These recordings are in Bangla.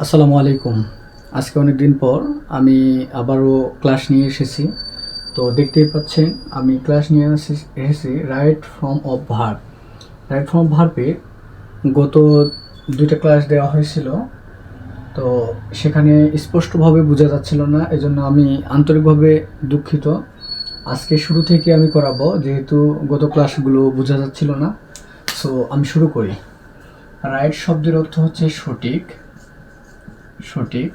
আসসালামু আলাইকুম আজকে অনেক দিন পর আমি আবারও ক্লাস নিয়ে এসেছি তো দেখতেই পাচ্ছেন আমি ক্লাস নিয়ে এসেছি right form of verb right form ভার্বে গত দুইটা ক্লাস দেওয়া হয়েছিল তো সেখানে স্পষ্টভাবে বোঝা যাচ্ছিল না এজন্য আমি আন্তরিকভাবে দুঃখিত আজকে শুরু থেকে আমি করাবো যেহেতু গত ক্লাসগুলো বোঝা যাচ্ছিল না সো আমি শুরু করি রাইট শব্দের অর্থ হচ্ছে সঠিক সঠিক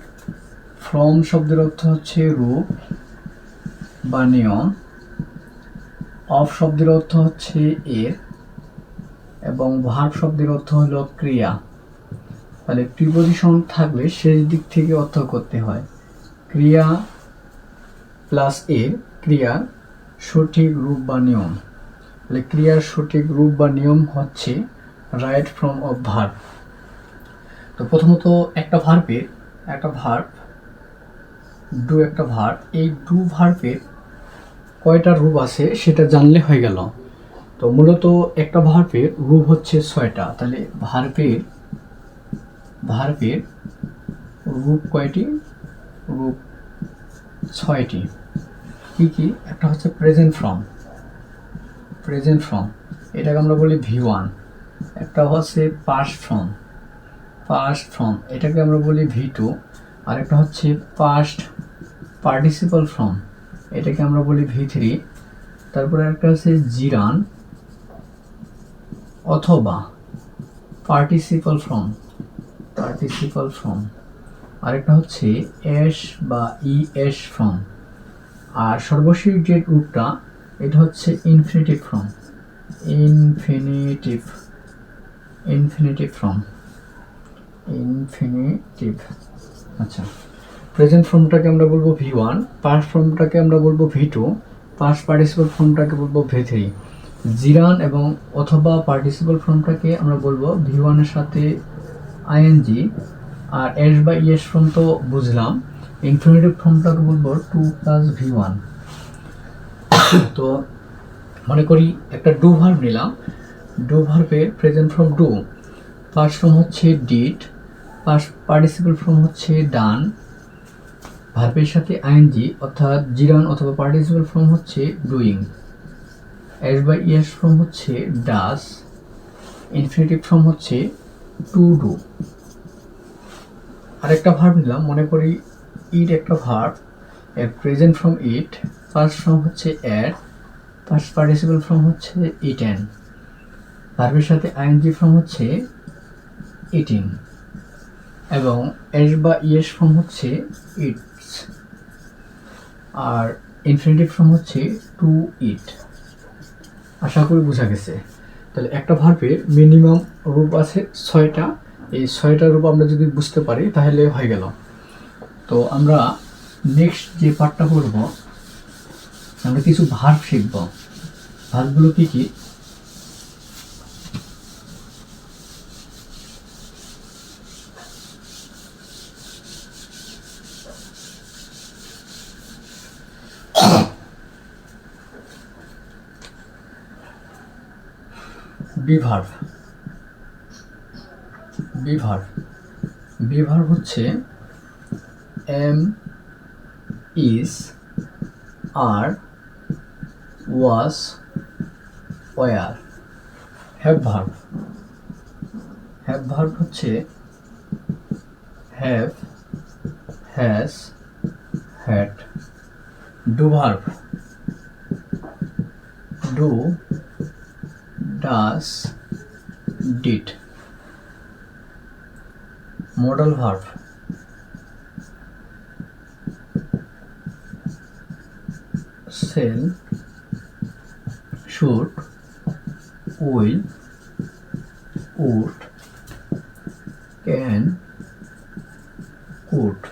ফ্রম শব্দের অর্থ হচ্ছে রূপ বা নিয়ম অফ শব্দের অর্থ হচ্ছে এর এবং ভার শব্দের অর্থ হল ক্রিয়া তাহলে প্রিপোজিশন থাকলে শেষ দিক থেকে অর্থ করতে হয় ক্রিয়া প্লাস এ ক্রিয়ার সঠিক রূপ বা নিয়ম তাহলে ক্রিয়ার সঠিক রূপ বা নিয়ম হচ্ছে রাইট ফ্রম অফ ভার তো প্রথমত একটা ভার্বের একটা ভার্ব ডু একটা ভার্ব এই ডু ভার্বের কয়টা রূপ আছে সেটা জানলে হয়ে গেল তো মূলত একটা ভার্বের রূপ হচ্ছে ছয়টা তাহলে ভার্বের ভার্বের রূপ কয়টি রূপ ছয়টি কি কি একটা হচ্ছে প্রেজেন্ট ফর্ম প্রেজেন্ট ফর্ম এটাকে আমরা বলি ভি ওয়ান একটা হচ্ছে পার্স ফর্ম পাস্ট ফ্রম এটাকে আমরা বলি ভি টু আরেকটা হচ্ছে পাস্ট পার্টিসিপাল ফ্রম এটাকে আমরা বলি ভি থ্রি তারপরে একটা হচ্ছে জিরান অথবা পার্টিসিপাল ফ্রম পার্টিসিপাল ফ্রম আরেকটা হচ্ছে এস বা ই এস ফ্রম আর সর্বশেষ যে রূপটা এটা হচ্ছে infinitive from infinitive infinitive from infinitive আচ্ছা প্রেজেন্ট ফর্মটাকে আমরা বলবো ভি ওয়ান পাস্ট ফর্মটাকে আমরা বলবো ভি টু পাস্ট পার্টিসিপাল ফর্মটাকে বলবো ভি থ্রি জিরান এবং অথবা পার্টিসিপাল ফর্মটাকে আমরা বলবো ভি ওয়ানের সাথে আইএনজি আর এস বা ইএস ফর্ম তো বুঝলাম ইনফিনিটিভ ফর্মটাকে বলবো টু প্লাস ভি ওয়ান তো মনে করি একটা ডু ভার্ব নিলাম ডু ভার্বে প্রেজেন্ট ফর্ম ডু পার্স ফর্ম হচ্ছে ডিড পার্টিসিপল ফর্ম হচ্ছে ডান ভার্বের সাথে আইনজি অর্থাৎ জিরান অথবা পার্টিসিপল ফর্ম হচ্ছে doing S by ES form হচ্ছে ডাস ইনফিনিটিভ ফর্ম হচ্ছে টু ডু আরেকটা ভার্ব নিলাম মনে করি ইট একটা ভার্ব এর present from eat first form হচ্ছে অ্যাড ফার্স্ট পার্টিসিপল ফর্ম হচ্ছে ইটেন ভার্বের সাথে আইএনজি ফর্ম হচ্ছে ইটিং এবং এস বা ইয়েস ফর্ম হচ্ছে ইটস আর ইনফিনিটিভ ফর্ম হচ্ছে টু ইট আশা করি বোঝা গেছে তাহলে একটা ভার্বের মিনিমাম রূপ আছে ছয়টা এই ছয়টা রূপ আমরা যদি বুঝতে পারি তাহলে হয়ে গেল তো আমরা নেক্সট যে পার্টটা করব আমরা কিছু ভার্ব শিখব ভার্বগুলো কী কী be verb be verb be verb হচ্ছে am is are was were have verb have verb হচ্ছে have has had do verb do does, did. Modal verb. Shall, should, will, would, can, could.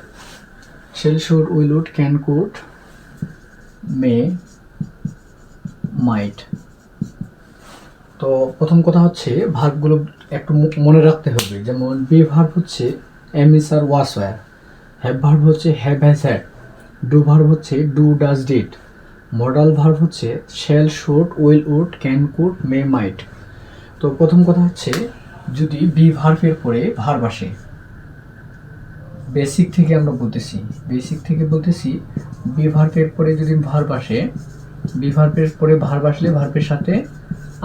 Shall, should, will, would, can, could, may, might. তো প্রথম কথা হচ্ছে ভাগগুলো একটু মনে রাখতে হবে যেমন বি ভার্ব হচ্ছে am is are was were have verb হচ্ছে have has had do verb হচ্ছে do does did modal verb হচ্ছে shall should will would can could may might তো প্রথম কথা হচ্ছে যদি বি ভার্ভের পরে ভার্ব আসে বেসিক থেকে আমরা বলতেছি বেসিক থেকে বলতেছি বি ভার্ভের পরে যদি ভার্ব আসে বি ভার্ভের পরে ভার্ব আসলে ভার্ভের সাথে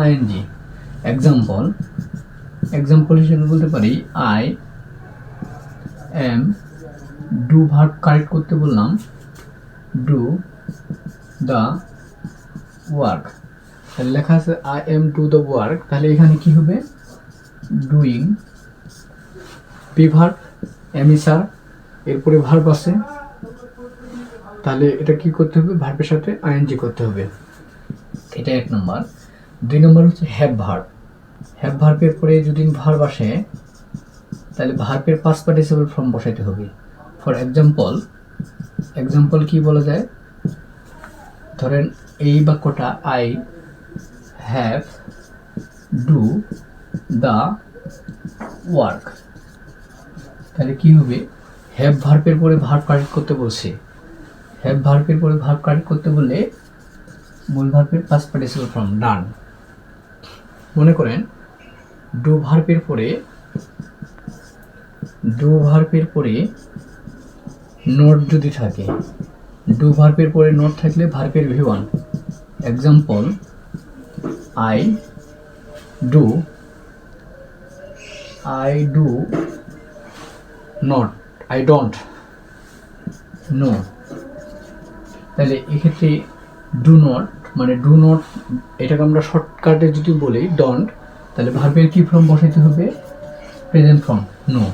আইএনজি এক্সাম্পল এক্সাম্পল হিসেবে বলতে পারি I am do verb correct করতে বললাম ডু দ্য ওয়ার্ক তাহলে লেখা আছে I am to the work তাহলে এখানে কি হবে ডুইং পি ভার্ব এম সার এরপরে ভার্ব আছে তাহলে এটা কি করতে হবে ভার্বের সাথে আইএনজি করতে হবে এটা এক নম্বর দুই নম্বর হচ্ছে হ্যাভ ভার্ব হ্যাভ ভার্বের পরে যদি ভার্ব আসে তাহলে ভার্বের পাস পার্টিসিপল ফর্ম বসাইতে হবে ফর এক্সাম্পল এক্সাম্পল কি বলা যায় ধরেন এই বাক্যটা I have do the work তাহলে কী হবে হ্যাভ ভার্বের পরে ভার্ব কারেক্ট করতে বলছে হ্যাভ ভার্বের পরে ভার্ব কারেক্ট করতে বললে মূল ভার্বের পাস পার্টিসিপল ফর্ম ডান মনে করেন ডু ভার্বের পরে ডু ভার্বের পরে নোট যদি থাকে ডু ভার্বের পরে নোট থাকলে ভার্বের V one example I do I do not I don't know তাহলে এক্ষেত্রে ডু নট মানে ডু নট এটাকে আমরা শর্টকাটে যদি বলি ডন্ট তাহলে ভার্বের কি ফর্ম বসাইতে হবে present form no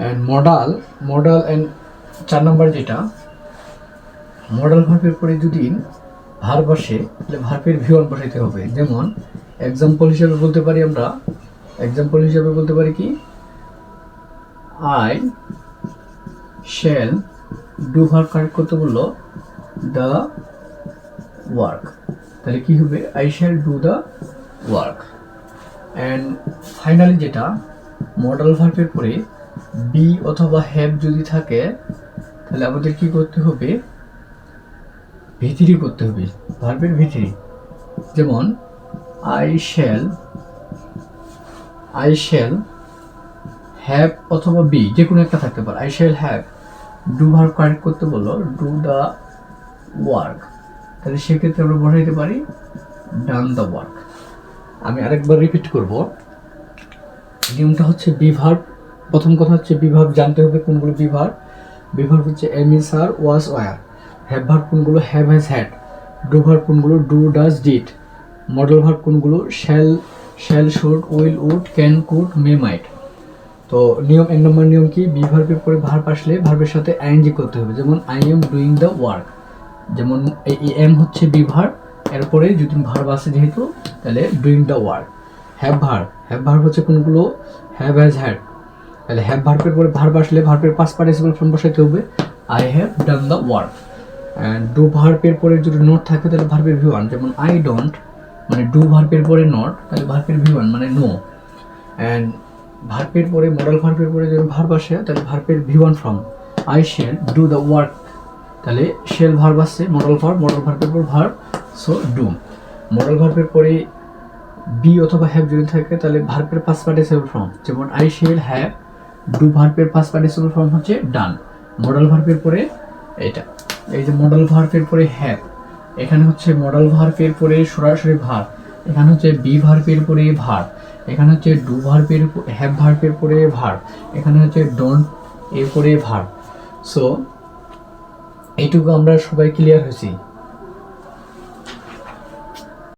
and modal modal and চার নম্বর যেটা মডাল ভার্বের পরে যদি ভার বসে তাহলে ভার্বের ভিওয়ান বসাইতে হবে যেমন এক্সাম্পল হিসাবে বলতে পারি আমরা এক্সাম্পল হিসাবে বলতে পারি কি I shall do verb correct করতে বললো দ্য ওয়ার্ক তাহলে কী হবে I shall do the work and finally যেটা মডেল ভার্ভের পরে বি অথবা হ্যাভ যদি থাকে তাহলে আমাদের কি করতে হবে ভিতরি করতে হবে ভার্ভের ভিতরি যেমন I shall I shall have অথবা বি যে কোনো একটা থাকতে পারে I shall have do verb correct করতে বললো ডু দ্য ওয়ার্ক তাহলে সেক্ষেত্রে আমরা বসাইতে পারি ডান দ্য ওয়ার্ক আমি আরেকবার রিপিট করব নিয়মটা হচ্ছে বিভার প্রথম কথা হচ্ছে বিভার জানতে হবে কোনগুলো বিভার বিভার হচ্ছে am is are was were have verb কোনগুলো হ্যাভ হ্যাজ হ্যাড ডু ভার কোনগুলো do does did model verb কোনগুলো shall shall should will would can could may might তো নিয়ম এক নম্বর নিয়ম কি বিভার পরে ভার্ব আসলে ভার্বের সাথে আইএনজি করতে হবে যেমন I am doing the work যেমন এম e হচ্ছে বি ভার এরপরে যদি ভার্ব আছে যেহেতু তাহলে doing the work have verb have verb হচ্ছে কোনগুলো হ্যাভ অ্যাজ হ্যাড তাহলে হ্যাভ ভার্বের পরে ভার্ব আসলে ভার্বের পাস পার্টিসিপাল ফর্ম বসাইতে হবে I have done the work and do ভার্বের পরে যদি নট থাকে তাহলে ভার্বের ভি যেমন আই ডোন্ট মানে ডু ভার্বের পরে নট তাহলে ভার্বের ভি ওয়ান মানে নো অ্যান্ড ভার্বের পরে মডেল ভার্বের পরে যদি ভার্ব আসে তাহলে ভার্বের V one form I shall do the work তাহলে শেল ভার্ব আছে মডেল ভার্ব মডেল ভার্বের পর ভার্ব সো ডু মডেল ভার্বের পরে বি অথবা হ্যাভ যদি থাকে তাহলে ভার্বের পাস পার্টিসিপল ফর্ম যেমন আই শেল হ্যাভ ডু ভার্বের পাস পার্টিসিপল ফর্ম হচ্ছে ডান মডেল ভার্বের পরে এটা এই যে মডেল ভার্বের পরে হ্যাভ এখানে হচ্ছে মডেল ভার্বের পরে সরাসরি ভার এখানে হচ্ছে বি ভার্বের পরে ভার এখানে হচ্ছে ডু ভার্বের হ্যাভ ভার্বের পরে ভার এখানে হচ্ছে ডোন্ট এরপরে ভার সো এইটুকু আমরা সবাই ক্লিয়ার হয়েছি